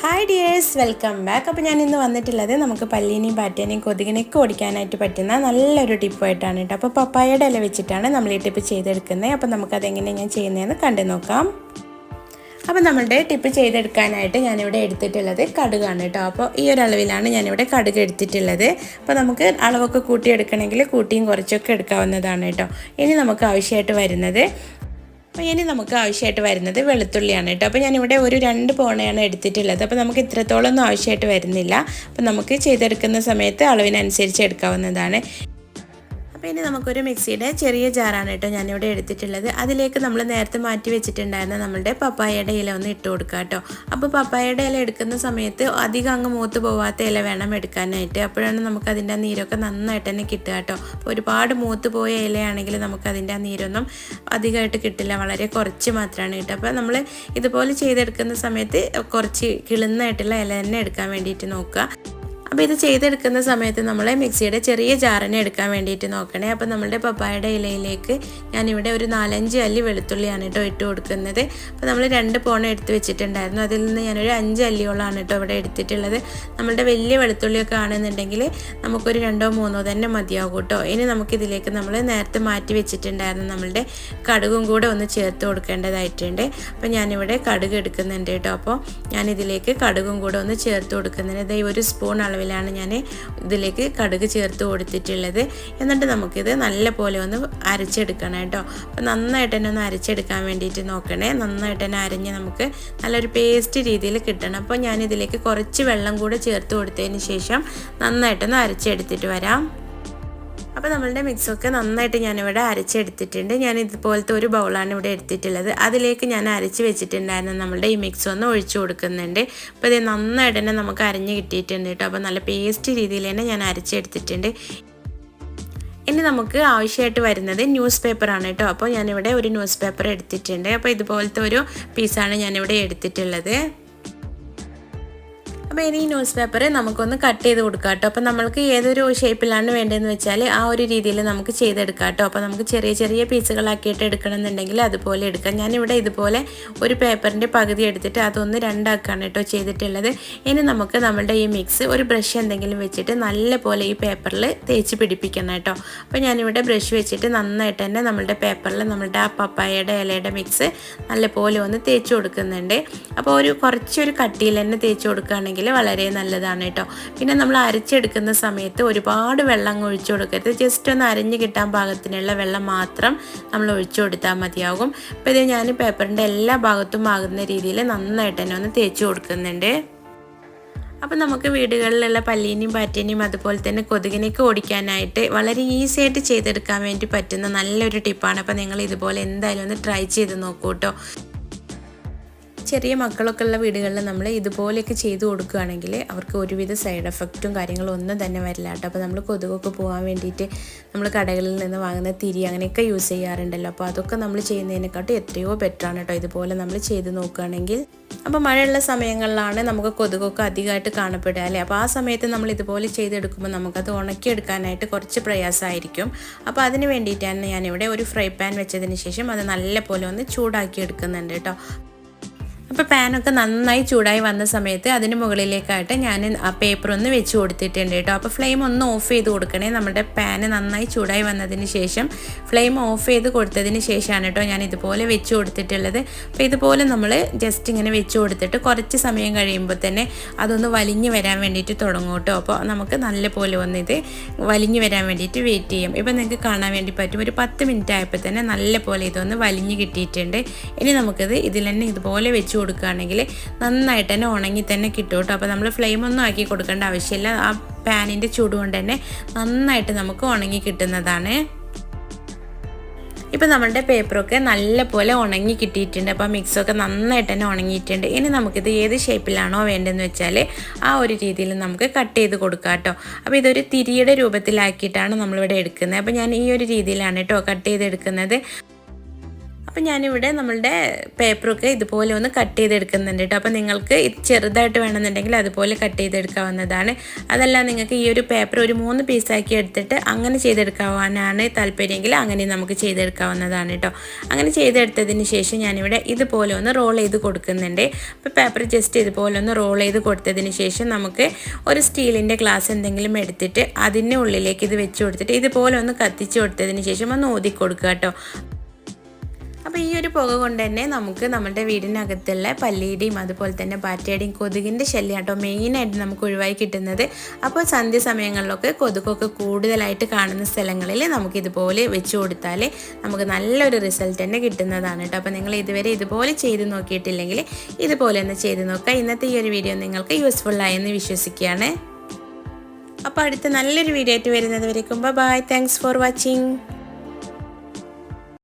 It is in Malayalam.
ഹായ് ഡിയേഴ്സ് വെൽക്കം ബാക്ക് അപ്പോൾ ഞാൻ ഇന്ന് വന്നിട്ടുള്ളത് നമുക്ക് പല്ലിനെയും പാറ്റേനെയും കൊതുകിനെയൊക്കെ ഓടിക്കാനായിട്ട് പറ്റുന്ന നല്ലൊരു ടിപ്പായിട്ടാണ് കേട്ടോ. അപ്പോൾ പപ്പായയുടെ ഇല വെച്ചിട്ടാണ് നമ്മൾ ഈ ടിപ്പ് ചെയ്തെടുക്കുന്നത്. അപ്പോൾ നമുക്കതെങ്ങനെ ഞാൻ ചെയ്യുന്നതെന്ന് കണ്ടു നോക്കാം. അപ്പോൾ നമ്മളുടെ ടിപ്പ് ചെയ്തെടുക്കാനായിട്ട് ഞാനിവിടെ എടുത്തിട്ടുള്ളത് കടുകാണ് കേട്ടോ. അപ്പോൾ ഈ ഒരു അളവിലാണ് ഞാനിവിടെ കടുക് എടുത്തിട്ടുള്ളത്. അപ്പോൾ നമുക്ക് അളവൊക്കെ കൂട്ടിയെടുക്കണമെങ്കിൽ കൂട്ടിയും കുറച്ചൊക്കെ എടുക്കാവുന്നതാണ് കേട്ടോ. ഇനി നമുക്ക് ആവശ്യമായിട്ട് വരുന്നത് അപ്പോൾ ഇനി നമുക്ക് ആവശ്യമായിട്ട് വരുന്നത് വെളുത്തുള്ളിയാണ് കേട്ടോ. അപ്പോൾ ഞാനിവിടെ ഒരു രണ്ട് പോണയാണ് എടുത്തിട്ടുള്ളത്. അപ്പോൾ നമുക്ക് ഇത്രത്തോളം ഒന്നും ആവശ്യമായിട്ട് വരുന്നില്ല. അപ്പോൾ നമുക്ക് ചെയ്തെടുക്കുന്ന സമയത്ത് അളവിനനുസരിച്ച് എടുക്കാവുന്നതാണ്. അപ്പോൾ ഇനി നമുക്കൊരു മിക്സിയുടെ ചെറിയ ജാറാണ് കേട്ടോ ഞാനിവിടെ എടുത്തിട്ടുള്ളത്. അതിലേക്ക് നമ്മൾ നേരത്തെ മാറ്റി വെച്ചിട്ടുണ്ടായിരുന്ന നമ്മളുടെ പപ്പായയുടെ ഇല ഒന്ന് ഇട്ട് കൊടുക്കുക കേട്ടോ. അപ്പോൾ പപ്പായയുടെ ഇല എടുക്കുന്ന സമയത്ത് അധികം അങ്ങ് മൂത്ത് പോവാത്ത ഇല വേണം എടുക്കാനായിട്ട്. അപ്പോഴാണ് നമുക്ക് അതിന്റെ ആ നീരൊക്കെ നന്നായിട്ട് തന്നെ കിട്ടുക കേട്ടോ. അപ്പോൾ ഒരുപാട് മൂത്ത് പോയ ഇലയാണെങ്കിൽ നമുക്ക് അതിന്റെ ആ നീരൊന്നും അധികമായിട്ട് കിട്ടില്ല. വളരെ കുറച്ച് മാത്രമാണ് കിട്ടുക. അപ്പോൾ നമ്മൾ ഇതുപോലെ ചെയ്തെടുക്കുന്ന സമയത്ത് കുറച്ച് കിളുന്നായിട്ടുള്ള ഇല തന്നെ എടുക്കാൻ വേണ്ടിയിട്ട് നോക്കുക. അപ്പോൾ ഇത് ചെയ്തെടുക്കുന്ന സമയത്ത് നമ്മൾ മിക്സിയുടെ ചെറിയ ജാറിനെ എടുക്കാൻ വേണ്ടിയിട്ട് നോക്കണേ. അപ്പോൾ നമ്മളുടെ പപ്പായയുടെ ഇലയിലേക്ക് ഞാനിവിടെ ഒരു നാലഞ്ച് അല്ലി വെളുത്തുള്ളിയാണ് കേട്ടോ ഇട്ട് കൊടുക്കുന്നത്. അപ്പോൾ നമ്മൾ രണ്ട് പോണ എടുത്ത് വെച്ചിട്ടുണ്ടായിരുന്നു. അതിൽ നിന്ന് ഞാനൊരു അഞ്ച് അല്ലിയോളാണ് കേട്ടോ ഇവിടെ എടുത്തിട്ടുള്ളത്. നമ്മളുടെ വലിയ വെളുത്തുള്ളിയൊക്കെ ആണെന്നുണ്ടെങ്കിൽ നമുക്കൊരു രണ്ടോ മൂന്നോ തന്നെ മതിയാകും കേട്ടോ. ഇനി നമുക്കിതിലേക്ക് നമ്മൾ നേരത്തെ മാറ്റി വെച്ചിട്ടുണ്ടായിരുന്നു നമ്മളുടെ കടുകും കൂടെ ഒന്ന് ചേർത്ത് കൊടുക്കേണ്ടതായിട്ടുണ്ട്. അപ്പോൾ ഞാനിവിടെ കടുക് എടുക്കുന്നുണ്ട് കേട്ടോ. അപ്പോൾ ഞാനിതിലേക്ക് കടുകും കൂടെ ഒന്ന് ചേർത്ത് കൊടുക്കുന്നുണ്ട്. ഇത് ഒരു സ്പൂൺ അളവിലാണ് ഞാൻ ഇതിലേക്ക് കടുക് ചേർത്ത് കൊടുത്തിട്ടുള്ളത്. എന്നിട്ട് നമുക്കിത് നല്ല പോലെ ഒന്ന് അരച്ചെടുക്കണം കേട്ടോ. അപ്പോൾ നന്നായിട്ട് തന്നെ ഒന്ന് അരച്ചെടുക്കാൻ വേണ്ടിയിട്ട് നോക്കണേ. നന്നായിട്ട് തന്നെ അരഞ്ഞ് നമുക്ക് നല്ലൊരു പേസ്റ്റ് രീതിയിൽ കിട്ടണം. അപ്പോൾ ഞാനിതിലേക്ക് കുറച്ച് വെള്ളം കൂടെ ചേർത്ത് കൊടുത്തതിന് ശേഷം നന്നായിട്ടൊന്ന് അരച്ചെടുത്തിട്ട് വരാം. അപ്പോൾ നമ്മളുടെ മിക്സൊക്കെ നന്നായിട്ട് ഞാനിവിടെ അരച്ചെടുത്തിട്ടുണ്ട്. ഞാൻ ഇതുപോലത്തെ ഒരു ബൗളാണ് ഇവിടെ എടുത്തിട്ടുള്ളത്. അതിലേക്ക് ഞാൻ അരച്ച് വെച്ചിട്ടുണ്ടായിരുന്നു. നമ്മളുടെ ഈ മിക്സ് ഒന്ന് ഒഴിച്ചു കൊടുക്കുന്നുണ്ട്. അപ്പോൾ ഇത് നന്നായിട്ട് തന്നെ നമുക്ക് അരഞ്ഞ് കിട്ടിയിട്ടുണ്ട് കേട്ടോ. അപ്പോൾ നല്ല പേസ്റ്റ് രീതിയിൽ തന്നെ ഞാൻ അരച്ചെടുത്തിട്ടുണ്ട്. ഇനി നമുക്ക് ആവശ്യമായിട്ട് വരുന്നത് ന്യൂസ് പേപ്പറാണ് കേട്ടോ. അപ്പോൾ ഞാനിവിടെ ഒരു ന്യൂസ് പേപ്പർ എടുത്തിട്ടുണ്ട്. അപ്പോൾ ഇതുപോലത്തെ ഒരു പീസാണ് ഞാനിവിടെ എടുത്തിട്ടുള്ളത്. അപ്പോൾ ഇനി ന്യൂസ് പേപ്പർ നമുക്കൊന്ന് കട്ട് ചെയ്ത് കൊടുക്കാം കേട്ടോ അപ്പോൾ നമ്മൾക്ക് ഏതൊരു ഷേപ്പിലാണ് വേണ്ടതെന്ന് വെച്ചാൽ ആ ഒരു രീതിയിൽ നമുക്ക് ചെയ്തെടുക്കാം കേട്ടോ അപ്പോൾ നമുക്ക് ചെറിയ ചെറിയ പീസുകളാക്കിയിട്ട് എടുക്കണമെന്നുണ്ടെങ്കിൽ അതുപോലെ എടുക്കാം. ഞാനിവിടെ ഇതുപോലെ ഒരു പേപ്പറിന്റെ പകുതി എടുത്തിട്ട് അതൊന്ന് രണ്ടാക്കാണ് കേട്ടോ ചെയ്തിട്ടുള്ളത്. ഇനി നമുക്ക് നമ്മളുടെ ഈ മിക്സ് ഒരു ബ്രഷ് എന്തെങ്കിലും വെച്ചിട്ട് നല്ല പോലെ ഈ പേപ്പറിൽ തേച്ച് പിടിപ്പിക്കണം കേട്ടോ അപ്പോൾ ഞാനിവിടെ ബ്രഷ് വെച്ചിട്ട് നന്നായിട്ട് തന്നെ നമ്മളുടെ പേപ്പറിൽ നമ്മളുടെ ആ പപ്പായയുടെ ഇലയുടെ മിക്സ് നല്ല പോലെ ഒന്ന് തേച്ച് കൊടുക്കുന്നുണ്ട്. അപ്പോൾ ഒരു കുറച്ചൊരു കട്ടിയിൽ തന്നെ തേച്ച് കൊടുക്കുകയാണെങ്കിൽ വളരെ നല്ലതാണ് കേട്ടോ. പിന്നെ നമ്മൾ അരച്ചെടുക്കുന്ന സമയത്ത് ഒരുപാട് വെള്ളം ഒഴിച്ചു കൊടുക്കരുത്. ജസ്റ്റ് ഒന്ന് അരഞ്ഞു കിട്ടാൻ പാകത്തിനുള്ള വെള്ളം മാത്രം നമ്മൾ ഒഴിച്ചു കൊടുത്താൽ മതിയാകും. അപ്പോൾ ഇത് ഞാൻ പേപ്പറിന്റെ എല്ലാ ഭാഗത്തും ആകുന്ന രീതിയിൽ നന്നായിട്ട് തന്നെ ഒന്ന് തേച്ച് കൊടുക്കുന്നുണ്ട്. അപ്പം നമുക്ക് വീടുകളിലുള്ള പല്ലീനെയും പാറ്റേനെയും അതുപോലെ തന്നെ കൊതുകിനെയൊക്കെ ഓടിക്കാനായിട്ട് വളരെ ഈസി ആയിട്ട് ചെയ്തെടുക്കാൻ വേണ്ടി പറ്റുന്ന നല്ലൊരു ടിപ്പാണ്. അപ്പോൾ നിങ്ങൾ ഇതുപോലെ എന്തായാലും ഒന്ന് ട്രൈ ചെയ്ത് നോക്കൂ കേട്ടോ. ചെറിയ മക്കളൊക്കെ ഉള്ള വീടുകളിൽ നമ്മൾ ഇതുപോലെയൊക്കെ ചെയ്തു കൊടുക്കുകയാണെങ്കിൽ അവർക്ക് ഒരുവിധ സൈഡ് എഫക്റ്റും കാര്യങ്ങളും ഒന്നും തന്നെ വരില്ല കേട്ടോ. അപ്പോൾ നമ്മൾ കൊതുകൊക്കെ പോകാൻ വേണ്ടിയിട്ട് നമ്മൾ കടകളിൽ നിന്ന് വാങ്ങുന്ന തിരി അങ്ങനെയൊക്കെ യൂസ് ചെയ്യാറുണ്ടല്ലോ. അപ്പോൾ അതൊക്കെ നമ്മൾ ചെയ്യുന്നതിനെക്കാട്ടും എത്രയോ ബെറ്ററാണ് കേട്ടോ. ഇതുപോലെ നമ്മൾ ചെയ്ത് നോക്കുകയാണെങ്കിൽ അപ്പോൾ മഴയുള്ള സമയങ്ങളിലാണ് നമുക്ക് കൊതുകൊക്കെ അധികമായിട്ട് കാണപ്പെടുക അല്ലേ? അപ്പോൾ ആ സമയത്ത് നമ്മൾ ഇതുപോലെ ചെയ്തെടുക്കുമ്പോൾ നമുക്കത് ഉണക്കിയെടുക്കാനായിട്ട് കുറച്ച് പ്രയാസമായിരിക്കും. അപ്പോൾ അതിന് വേണ്ടിയിട്ടാണ് ഞാനിവിടെ ഒരു ഫ്രൈ പാൻ വെച്ചതിന് ശേഷം അത് നല്ല പോലെ ഒന്ന് ചൂടാക്കി എടുക്കുന്നുണ്ട് കേട്ടോ. അപ്പോൾ പാനൊക്കെ നന്നായി ചൂടായി വന്ന സമയത്ത് അതിന് മുകളിലേക്കായിട്ട് ഞാൻ ആ പേപ്പർ ഒന്ന് വെച്ച് കൊടുത്തിട്ടുണ്ട് കേട്ടോ. അപ്പോൾ ഫ്ലെയിം ഒന്ന് ഓഫ് ചെയ്ത് കൊടുക്കണേ. നമ്മുടെ പാന് നന്നായി ചൂടായി വന്നതിന് ശേഷം ഫ്ലെയിം ഓഫ് ചെയ്ത് കൊടുത്തതിന് ശേഷമാണ് കേട്ടോ ഞാൻ ഇതുപോലെ വെച്ച് കൊടുത്തിട്ടുള്ളത്. അപ്പോൾ ഇതുപോലെ നമ്മൾ ജസ്റ്റ് ഇങ്ങനെ വെച്ച് കൊടുത്തിട്ട് കുറച്ച് സമയം കഴിയുമ്പോൾ തന്നെ അതൊന്ന് വലിഞ്ഞു വരാൻ വേണ്ടിയിട്ട് തുടങ്ങും കേട്ടോ. അപ്പോൾ നമുക്ക് നല്ല പോലെ ഒന്ന് ഇത് വലിഞ്ഞു വരാൻ വേണ്ടിയിട്ട് വെയിറ്റ് ചെയ്യും. ഇപ്പോൾ നിങ്ങൾക്ക് കാണാൻ വേണ്ടി പറ്റും. ഒരു പത്ത് മിനിറ്റ് ആയപ്പോൾ തന്നെ നല്ല പോലെ ഇതൊന്ന് വലിഞ്ഞു കിട്ടിയിട്ടുണ്ട്. ഇനി നമുക്കിത് ഇതിൽ തന്നെ ഇതുപോലെ വെച്ച് കൊടുക്കുകയാണെങ്കിൽ നന്നായിട്ട് തന്നെ ഉണങ്ങി തന്നെ കിട്ടും കേട്ടോ. അപ്പോൾ നമ്മൾ ഫ്ലെയിം ഒന്നും ആക്കി കൊടുക്കേണ്ട ആവശ്യമില്ല. ആ പാനിന്റെ ചൂട് കൊണ്ട് തന്നെ നന്നായിട്ട് നമുക്ക് ഉണങ്ങി കിട്ടുന്നതാണ്. ഇപ്പം നമ്മളുടെ പേപ്പറൊക്കെ നല്ല പോലെ ഉണങ്ങി കിട്ടിയിട്ടുണ്ട്. അപ്പോൾ മിക്സൊക്കെ നന്നായിട്ട് തന്നെ ഉണങ്ങിയിട്ടുണ്ട്. ഇനി നമുക്കിത് ഏത് ഷേപ്പിലാണോ വേണ്ടതെന്ന് വെച്ചാൽ ആ ഒരു രീതിയിൽ നമുക്ക് കട്ട് ചെയ്ത് കൊടുക്കാം കേട്ടോ. അപ്പോൾ ഇതൊരു തിരിയുടെ രൂപത്തിലാക്കിയിട്ടാണ് നമ്മളിവിടെ എടുക്കുന്നത്. അപ്പോൾ ഞാൻ ഈ ഒരു രീതിയിലാണ് കേട്ടോ കട്ട് ചെയ്തെടുക്കുന്നത്. അപ്പം ഞാനിവിടെ നമ്മളുടെ പേപ്പറൊക്കെ ഇതുപോലെ ഒന്ന് കട്ട് ചെയ്തെടുക്കുന്നുണ്ട് കേട്ടോ അപ്പോൾ നിങ്ങൾക്ക് ചെറുതായിട്ട് വേണമെന്നുണ്ടെങ്കിൽ അതുപോലെ കട്ട് ചെയ്തെടുക്കാവുന്നതാണ്. അതല്ല നിങ്ങൾക്ക് ഈ ഒരു പേപ്പർ ഒരു മൂന്ന് പീസാക്കി എടുത്തിട്ട് അങ്ങനെ ചെയ്തെടുക്കാവാനാണ് താല്പര്യമെങ്കിൽ അങ്ങനെ നമുക്ക് ചെയ്തെടുക്കാവുന്നതാണ് കേട്ടോ അങ്ങനെ ചെയ്തെടുത്തതിന് ശേഷം ഞാനിവിടെ ഇതുപോലെ ഒന്ന് റോൾ ചെയ്ത് കൊടുക്കുന്നുണ്ട്. അപ്പോൾ പേപ്പർ ജസ്റ്റ് ഇതുപോലെ ഒന്ന് റോൾ ചെയ്ത് കൊടുത്തതിന് ശേഷം നമുക്ക് ഒരു സ്റ്റീലിന്റെ ഗ്ലാസ് എന്തെങ്കിലും എടുത്തിട്ട് അതിന്റെ ഉള്ളിലേക്ക് ഇത് വെച്ച് കൊടുത്തിട്ട് ഇതുപോലെ ഒന്ന് കത്തിച്ച് കൊടുത്തതിന് ശേഷം ഒന്ന് ഊതി കൊടുക്കുക കേട്ടോ അപ്പോൾ ഈ ഒരു പുക കൊണ്ട് തന്നെ നമുക്ക് നമ്മുടെ വീടിനകത്തുള്ള പല്ലിയുടെയും അതുപോലെ തന്നെ പാറ്റയുടെയും കൊതുകിന്റെ ശല്യം കേട്ടോ മെയിനായിട്ട് നമുക്ക് ഒഴിവായി കിട്ടുന്നത്. അപ്പോൾ സന്ധ്യ സമയങ്ങളിലൊക്കെ കൊതുകൊക്കെ കൂടുതലായിട്ട് കാണുന്ന സ്ഥലങ്ങളിൽ നമുക്ക് ഇതുപോലെ വെച്ച് കൊടുത്താൽ നമുക്ക് നല്ലൊരു റിസൾട്ട് തന്നെ കിട്ടുന്നതാണ് കേട്ടോ. അപ്പോൾ നിങ്ങൾ ഇതുവരെ ഇതുപോലെ ചെയ്ത് നോക്കിയിട്ടില്ലെങ്കിൽ ഇതുപോലെ ഒന്ന് ചെയ്ത് നോക്കുക. ഇന്നത്തെ ഈ ഒരു വീഡിയോ നിങ്ങൾക്ക് യൂസ്ഫുൾ ആയെന്ന് വിശ്വസിക്കുകയാണ്. അപ്പോൾ അടുത്ത നല്ലൊരു വീഡിയോ ആയിട്ട് വരുന്നത് വരയ്ക്കുമ്പോൾ ബൈ താങ്ക്സ് ഫോർ വാച്ചിങ്